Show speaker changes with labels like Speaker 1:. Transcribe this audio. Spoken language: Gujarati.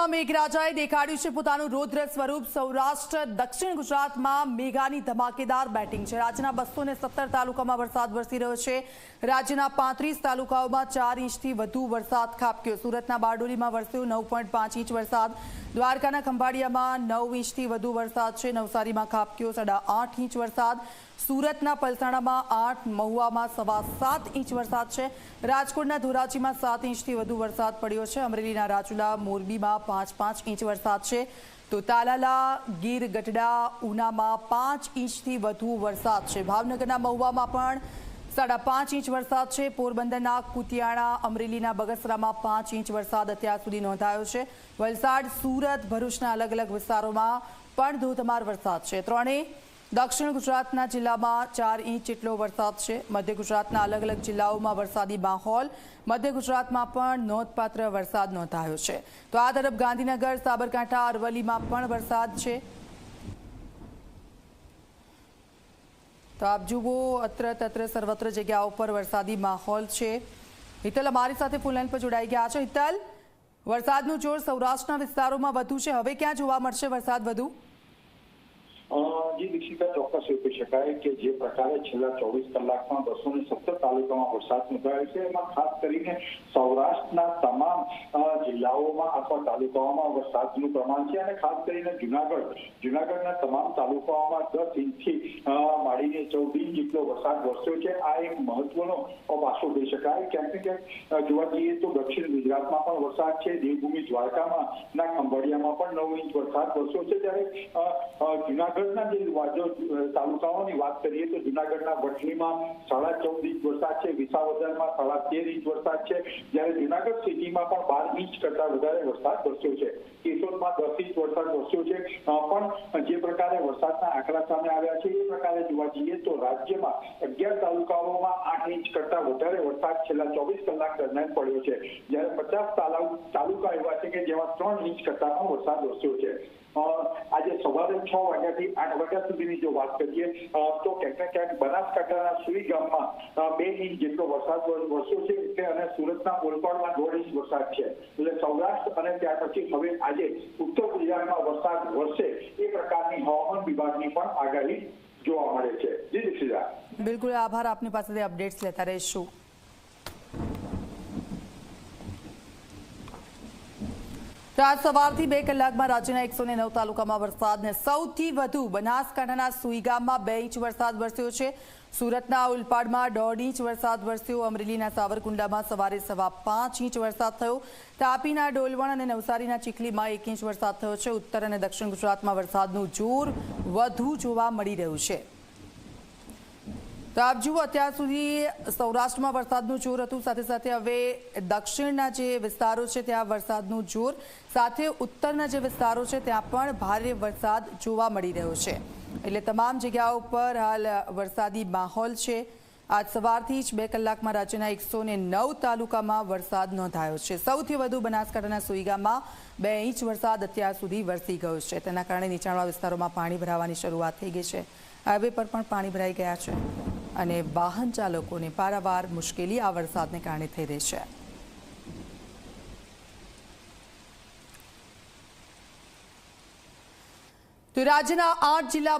Speaker 1: જિલ્લામાં મેઘરાજાએ દેખાડ્યું છે પોતાનું રૌદ્ર સ્વરૂપ. સૌરાષ્ટ્ર, દક્ષિણ ગુજરાતમાં મેઘાની ધમાકેદાર બેટિંગ છે. રાજ્યના બસો સત્તર તાલુકામાં વરસાદ વરસી રહ્યો છે. રાજ્યના પાંત્રીસ તાલુકાઓમાં ચાર ઇંચથી વધુ વરસાદ ખાબક્યો. સુરતના બારડોલીમાં વરસ્યો નવ ઇંચ વરસાદ. દ્વારકાના ખંભાળિયામાં નવ ઇંચથી વધુ વરસાદ છે. નવસારીમાં ખાબક્યો સાડા આઠ ઇંચ વરસાદ. સુરતના પલસાણામાં આઠ, મહુવામાં સવા સાત ઇંચ વરસાદ છે. રાજકોટના ધોરાજીમાં સાત ઇંચથી વધુ વરસાદ પડ્યો છે. અમરેલીના રાજુલા, મોરબીમાં પાંચ પાંચ ઇંચ વરસાદ છે. તો તાલાલા, ગીર ગઢડા, ઉનામાં પાંચ ઇંચથી વધુ વરસાદ છે. ભાવનગરના મહુવામાં પણ સાડા પાંચ ઇંચ વરસાદ છે. પોરબંદરના કુતિયાણા અમરેલીના બગસરામાં પાંચ ઇંચ વરસાદ અત્યાર સુધી નોંધાયો છે. વલસાડ, સુરત, ભરૂચના અલગ અલગ વિસ્તારોમાં પણ ધોધમાર વરસાદ છે. ત્રણેય દક્ષિણ ગુજરાતના જિલ્લામાં ચાર ઇંચ જેટલો વરસાદ છે. મધ્ય ગુજરાતના અલગ અલગ જિલ્લાઓમાં વરસાદી માહોલ. મધ્ય ગુજરાતમાં પણ નોંધપાત્ર વરસાદ નોંધાયો છે. તો આ તરફ ગાંધીનગર, સાબરકાંઠા, અરવલ્લીમાં પણ વરસાદ છે. તો આપ જુઓ, અત્ર તત્ર સર્વત્ર જગ્યાઓ પર વરસાદી માહોલ છે. હિતલ અમારી સાથે ફૂલલાઈન પર જોડાઈ ગયા છે. હિતલ, વરસાદનું જોર સૌરાષ્ટ્રના વિસ્તારોમાં વધુ છે. હવે ક્યાં જોવા મળશે વરસાદ વધુ?
Speaker 2: દીક્ષિતા ચોક્કસ એવું શકાય કે જે પ્રકારે છેલ્લા ચોવીસ કલાકમાં બસો ને સત્તર તાલુકામાં વરસાદ નોંધાયો છે. એમાં ખાસ કરીને સૌરાષ્ટ્રના તમામ જિલ્લાઓમાં અથવા તાલુકાઓમાં વરસાદનું પ્રમાણ છે અને ખાસ કરીને જુનાગઢ. જુનાગઢના તમામ તાલુકાઓમાં દસ ઇંચથી માંડીને ચૌદ ઇંચ જેટલો વરસાદ વરસ્યો છે. આ એક મહત્વનો પાસો કહી શકાય. ક્યાંક ને ક્યાંક જોવા જઈએ તો દક્ષિણ ગુજરાતમાં પણ વરસાદ છે. દેવભૂમિ દ્વારકામાં, ના ખંભાળિયામાં પણ નવ ઇંચ વરસાદ વરસ્યો છે. જ્યારે જુનાગઢના જે અ, તાલુકાઓની વાત કરીએ તો જુનાગઢના વટલીમાં સાડા ચૌદ ઇંચ વરસાદ છે વિસાવદરમાં સાડા તેર ઇંચ વરસાદ છે. જ્યારે જુનાગઢ સિટીમાં પણ બાર ઇંચ કરતા વધારે વરસાદ વરસ્યો છે. કેશોદમાં દસ ઇંચ વરસાદ વરસ્યો છે. પણ જે પ્રકારે વરસાદના આંકડા સામે આવ્યા છે એ પ્રકારે જોવા જઈએ તો રાજ્યમાં અગિયાર તાલુકાઓમાં આઠ ઇંચ કરતા વધારે વરસાદ છેલ્લા ચોવીસ કલાક દરમિયાન પડ્યો છે. જ્યારે પચાસ તાલુ- તાલુકા એવા છે કે જેમાં ત્રણ ઇંચ કરતા પણ વરસાદ વરસ્યો છે. આજે સવારે છ વાગ્યાથી આઠ વાગ્યા સુધીની જો વાત કરીએ તો ક્યાંક ક્યાંક બનાસકાંઠાના સુઈ ગામમાં બે ઇંચ જેટલો વરસાદ વરસ્યો છે, એટલે અને સુરતના ઓલપાડમાં દોઢ ઇંચ વરસાદ છે. એટલે સૌરાષ્ટ્ર અને ત્યાર પછી હવે આજે ઉત્તર ગુજરાતમાં વરસાદ વરસે એ પ્રકારની હવામાન વિભાગની પણ આગાહી જોવા મળે છે. જી દીક્ષિતા
Speaker 1: બિલકુલ આભાર. આપની પાસેથી અપડેટ્સ લેતા રહીશું. તો સવારથી બે કલાકમાં રાજ્યના એકસો નવ તાલુકામાં વરસાદને સૌથી વધુ બનાસકાંઠાના સુઈગામમાં બે ઇંચ વરસાદ વરસ્યો છે. સુરતના ઉલપાડમાં દોઢ ઇંચ વરસાદ વરસ્યો. અમરેલીના સાવરકુંડલામાં સવારે સવા પાંચ ઇંચ વરસાદ થયો. તાપીના ડોલવણ અને નવસારીના ચીખલીમાં એક ઇંચ વરસાદ થયો છે. ઉત્તર અને દક્ષિણ ગુજરાતમાં વરસાદનું જોર વધુ જોવા મળી રહ્યું છે. તો આપ જુઓ, અત્યાર સુધી સૌરાષ્ટ્રમાં વરસાદનું જોર હતું. સાથે સાથે હવે દક્ષિણના જે વિસ્તારો છે, ત્યાં વરસાદનું જોર. સાથે ઉત્તરના જે વિસ્તારો છે, ત્યાં પણ ભારે વરસાદ જોવા મળી રહ્યો છે. એટલે તમામ જગ્યાઓ પર હાલ વરસાદી માહોલ છે. આજ સવારથી જ બે કલાકમાં રાજ્યના એકસો નવ તાલુકામાં વરસાદ નોંધાયો છે. સૌથી વધુ બનાસકાંઠાના સુઈગામાં બે ઇંચ વરસાદ અત્યાર સુધી વરસી ગયો છે. તેના કારણે નીચાણવાળા વિસ્તારોમાં પાણી ભરાવાની શરૂઆત થઈ ગઈ છે. હાઈવે પર પણ પાણી ભરાઈ ગયા છે. અને વાહન ચાલકોને પારાવાર મુશ્કેલી આ વરસાદને કારણે થઈ રહી છે. તો રાજ્યના આઠ જિલ્લા